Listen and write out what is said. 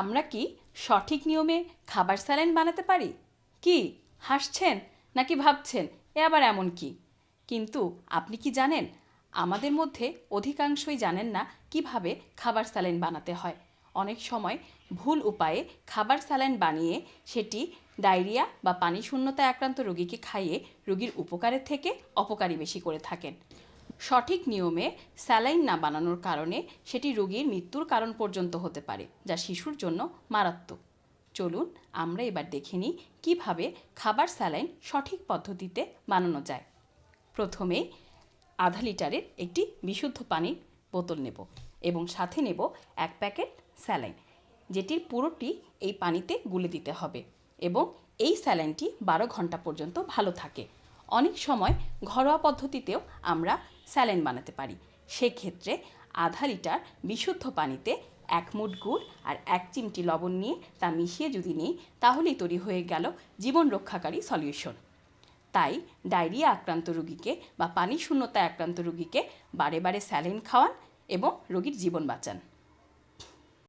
আমরা কি সঠিক নিয়মে খাবার স্যালাইন বানাতে পারি? কি, হাসছেন নাকি ভাবছেন এ আবার এমন কি? কিন্তু আপনি কি জানেন? আমাদের মধ্যে অধিকাংশই জানেন না কীভাবে খাবার স্যালাইন বানাতে হয়। অনেক সময় ভুল উপায়ে খাবার স্যালাইন বানিয়ে সেটি ডায়রিয়া বা পানি শূন্যতায় আক্রান্ত রোগীকে খাইয়ে রোগীর উপকারের থেকে অপকারী বেশি করে থাকেন। সঠিক নিয়মে স্যালাইন না বানানোর কারণে সেটি রোগীর মৃত্যুর কারণ পর্যন্ত হতে পারে, যা শিশুর জন্য মারাত্মক। চলুন আমরা এবার দেখে নিই কীভাবে খাবার স্যালাইন সঠিক পদ্ধতিতে বানানো যায়। প্রথমে আধা লিটারের একটি বিশুদ্ধ পানির বোতল নেব এবং সাথে নেব এক প্যাকেট স্যালাইন, যেটির পুরোটি এই পানিতে গুলে দিতে হবে এবং এই স্যালাইনটি বারো ঘণ্টা পর্যন্ত ভালো থাকে। অনেক সময় ঘরোয়া পদ্ধতিতেও আমরা স্যালাইন বানাতে পারি। সেক্ষেত্রে আধা লিটার বিশুদ্ধ পানিতে এক মুঠ গুড় আর এক চিমটি লবণ নিয়ে তা মিশিয়ে যদি নিই, তাহলেই তৈরি হয়ে গেল জীবন রক্ষাকারী সলিউশন। তাই ডায়রিয়া আক্রান্ত রোগীকে বা পানি শূন্যতায় আক্রান্ত রোগীকে বারে বারে স্যালাইন খাওয়ান এবং রোগীর জীবন বাঁচান।